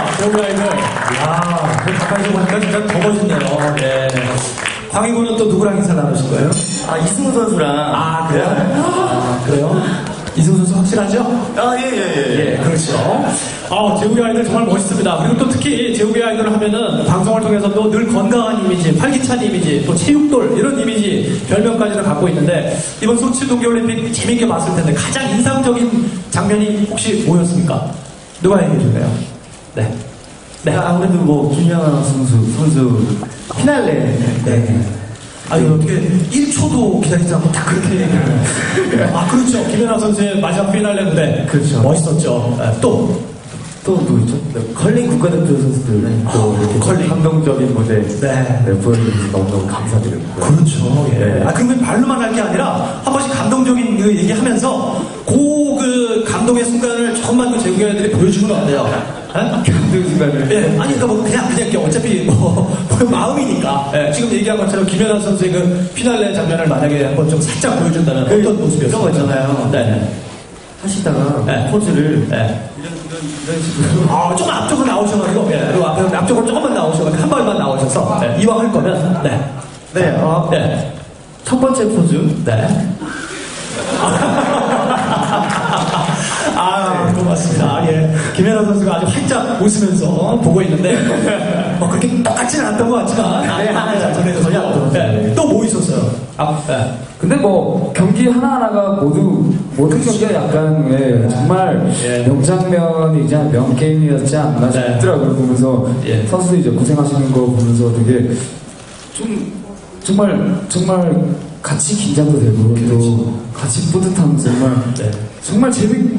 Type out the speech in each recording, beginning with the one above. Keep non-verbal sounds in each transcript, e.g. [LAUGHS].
아이들. 이야, 그 가까이서 보니까 진짜 더 멋있네요. 예. 광희군은 또 누구랑 인사 나누실 거예요? 아, 이승우 선수랑. 아, 그래요? 아, 그래요? 이승우 선수 확실하죠? 아, 예, 예, 예. 예, 그렇죠. 아, 제우의 아이들 정말 멋있습니다. 그리고 또 특히 제우의 아이들을 하면은 방송을 통해서도 늘 건강한 이미지, 활기찬 이미지, 또 체육돌 이런 이미지, 별명까지도 갖고 있는데 이번 소치 동계올림픽 재밌게 봤을 텐데 가장 인상적인 장면이 혹시 뭐였습니까? 누가 얘기해 줄래요? 네. 네. 아무래도 뭐, 김연아 선수, 선수, 피날레. 네. 아니 어떻게 1초도 기다리지 않고 다 그렇게 얘기를 [LAUGHS] 아 그렇죠 김연아 선수의 마지막 피날레 무대 그렇죠. 멋있었죠 네, 또또 있죠? 네, 컬링 국가대표 선수들 또 이렇게 컬링. 감동적인 무대 네. 네, 보여주셔서 너무너무 감사드리고요. 그렇죠. 예. 네. 아, 그러면 말로만 할 게 아니라 한 번씩 감동적인 그 얘기하면서 그그 감동의 순간을 조금만 더 제국의 아이들이 보여주면 안 돼요. 예? 감동 순간을. 예, 아니, 그러니까 뭐 그냥, 그냥, 이렇게 어차피 뭐, [LAUGHS] 뭐 마음이니까. 예, 지금 얘기한 것처럼 김연아 선수의 그 피날레 장면을 만약에 한번 좀 살짝 보여준다면 그, 어떤 모습이었어요? 그런 거 있잖아요. 네. 하시다가 네. 포즈를 네. 이런, 이런, 이런 식으로. 아, 조금 앞쪽으로 나오셔가지고, 예, 그리고 앞, 앞쪽으로 조금만 나오셔가지고, 한 발만 나오셔서, 네, 이왕 할 거면, 네. 네, 어, 네. 첫 번째 포즈. 네. [LAUGHS] 아, 고맙습니다. 예. 김연아 선수가 아주 활짝 웃으면서 보고 있는데, 뭐 그렇게 똑같지는 않았던 것 같지만, 네, 잘 전해줘서. 네. 또뭐 있었어요? 아, 네. 근데 뭐 경기 하나하나가 모두 모든 경기가 약간 예, 정말 예. 명장면이자 명게임이었지 않나 네. 싶더라고요 보면서 예. 선수들 이제 고생하시는 거 보면서 되게 좀 정말 정말 같이 긴장도 되고 또 같이 뿌듯한 정말 네. 정말 재밌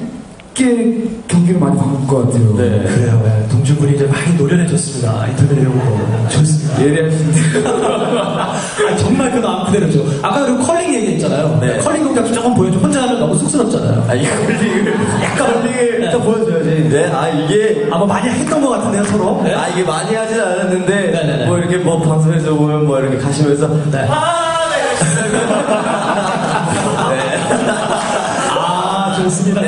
게 경기를 많이 본것 같아요. 네. 그래요. 네. 동준군이 이제 많이 노련해졌습니다. 인터뷰를 해보고. 좋습니다. 예리하신데 [LAUGHS] 정말 그 마음 그대로죠. 아까 그 컬링 얘기했잖아요. 네. 컬링 동작 조금 보여줘. 혼자 하면 너무 쑥스럽잖아요. 아, 이 컬링을. 약간 컬링을 네. 일단 보여줘야지. 네, 아, 이게. 아마 많이 했던 것 같은데요, 서로. 네. 아, 이게 많이 하진 않았는데, 네네네. 뭐 이렇게 뭐 방송에서 보면 뭐 이렇게 가시면서, 네. 아, 네, [LAUGHS] [LAUGHS] 아, 좋습니다.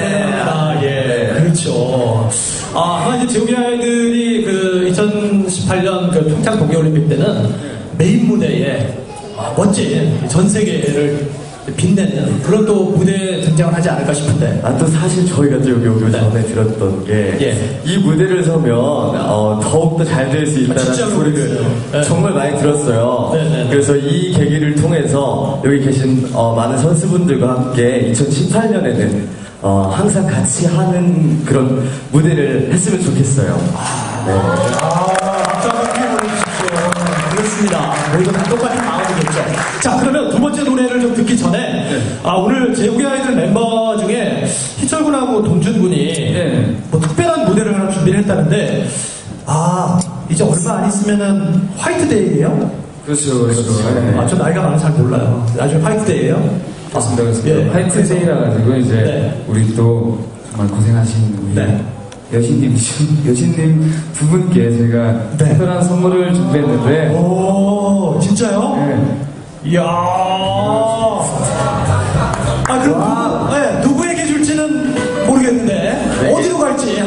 네. 아, 예. 네. 아마 이제 제우기 아이들이 그 2018년 그 평창 동계올림픽 때는 메인 무대에 아, 멋진 전 세계를 빛내는 그런 또 무대에 등장을 하지 않을까 싶은데. 아, 또 사실 저희가 또 여기 오기 네. 전에 들었던 게, 예. 이 무대를 서면, 어, 더욱더 잘 될 수 있다는 아, 소리를. 네. 정말 많이 들었어요. 네, 네, 네. 그래서 이 계기를 통해서 여기 계신 어, 많은 선수분들과 함께 2018년에는 어, 항상 같이 하는 그런 무대를 했으면 좋겠어요. 네. 아, 박수 한번 크게 보내주십시오. 그렇습니다. 모두 다 똑같은 마음이겠죠. 자, 그러면 두 번째 노래를 좀 듣기 전에, 아, 오늘 제우기 아이들 멤버 중에 희철군하고 동준군이 네. 뭐 특별한 무대를 하나 준비를 했다는데, 아, 이제 얼마 안 있으면은 화이트데이예요 그렇죠 그렇죠. 네. 아, 저 나이가 많아서 잘 몰라요. 나중에 화이트데이예요? 맞습니다. 그렇습니다. 예. 화이트데이라 가지고 이제 네. 우리 또 정말 고생하신 우리 네. 여신님 [LAUGHS] 여신님 두 분께 제가 네. 특별한 선물을 준비했는데 오, 진짜요? 네. 이야. 아, 그럼 누구, 네, 누구에게 줄지는 모르겠는데, 어디로 갈지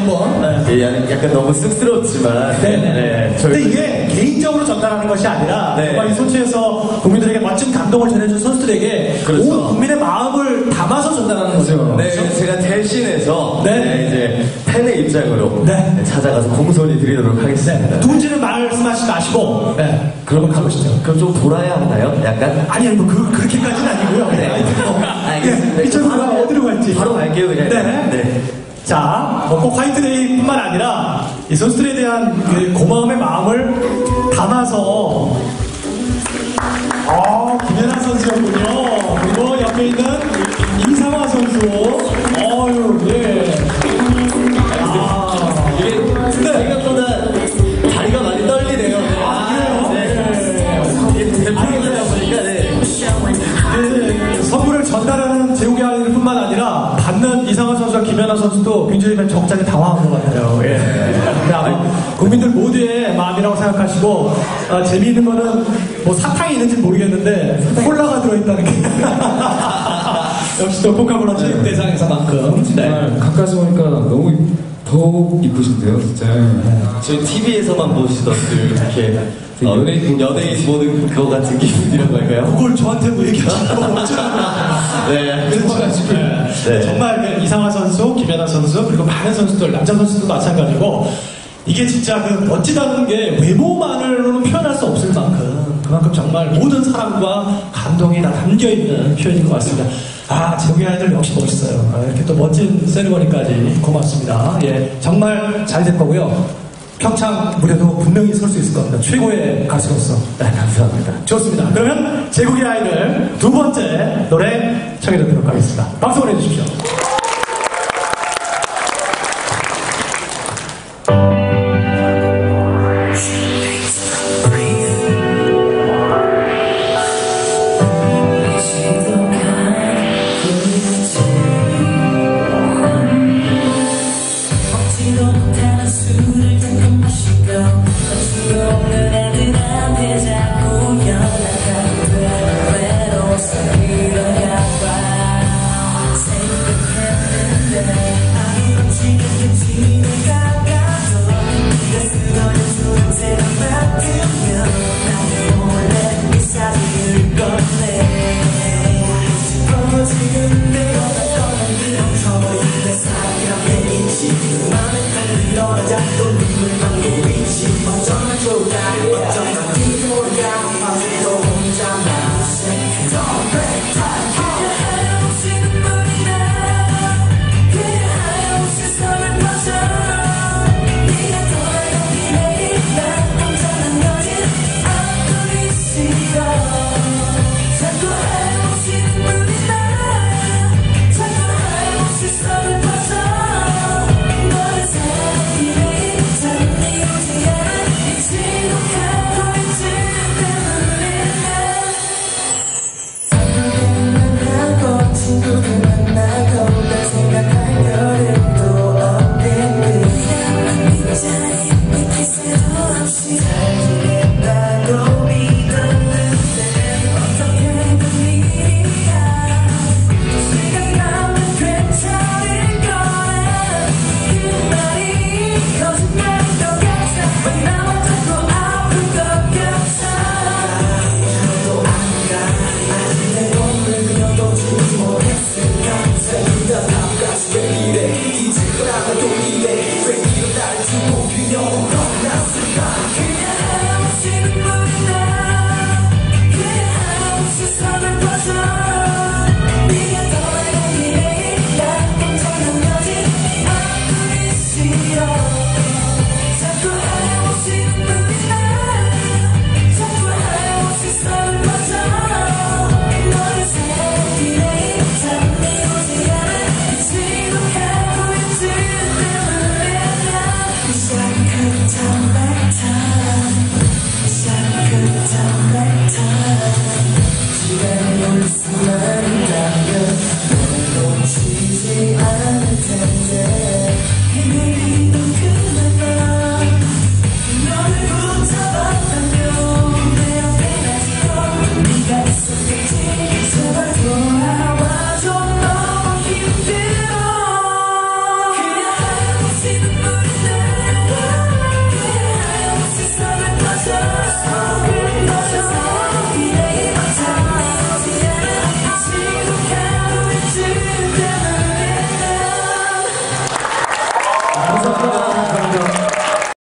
한번. 네. 예, 약- 약간 너무 쑥스럽지만, 네네네. 저희 근데 이게 개인적으로 전달하는 것이 아니라, 네. 정말 이 소치에서 국민들에게 멋진 감동을 전해준 선수들에게 그렇죠. 온 국민의 마음을 담아서 전달하는 거죠. 네, 제가 대신해서 네. 네, 이제 팬의 입장으로 네. 찾아가서 공손히 드리도록 하겠습니다. 네. 누군지는 말씀하시지 마시고, 네. 그러면 가보시죠. 그럼 좀 돌아야 하나요? 약간? 아니, 아니, 뭐, 그, 그렇게까지는 아니고요. 네. [LAUGHS] 알겠습니다. 예, 이쪽으로 어디로 갈지. 바로 갈게요, 그냥. 네. 네. 자, 뭐꼭 화이트데이뿐만 아니라 이 선수들에 대한 그 고마움의 마음을 담아서 선수도 굉장히 적잖이 당황한 것 같아요. 예. 아마 국민들 모두의 마음이라고 생각하시고 어, 재미있는 거는 뭐 사탕이 있는지 모르겠는데 콜라가 들어있다는 게 [LAUGHS] 역시 또 코카콜라 체육대상에서만큼 네. 정말 가까이서 보니까 너무 더욱 이쁘신데요, 진짜. 저희 TV에서만 보시던 그 이렇게 어, 연예인, 연예인 보는 것 같은 기분이라고 할까요? 그걸 저한테 뭐 얘기하시는 거 어쩌라고. 네. 그래가지고 네. 정말 그 이상화 선수, 김연아 선수 그리고 많은 선수들 남자 선수들도 마찬가지고 이게 진짜 그 멋지다는 게 외모만으로는 표현할 수 없을 만큼 그만큼 정말 모든 사랑과 감동이 다 담겨 있는 표현인 것 같습니다. 아 제국의 아이들 역시 멋있어요. 아, 이렇게 또 멋진 세리머니까지 고맙습니다. 예 정말 잘 될 거고요. 평창 무대도 분명히 설 수 있을 겁니다. 최고의 가수로서. 네, 감사합니다. 좋습니다. 그러면 제국의 아이들 두 번째 노래 청해 듣도록 하겠습니다. 박수 보내주십시오.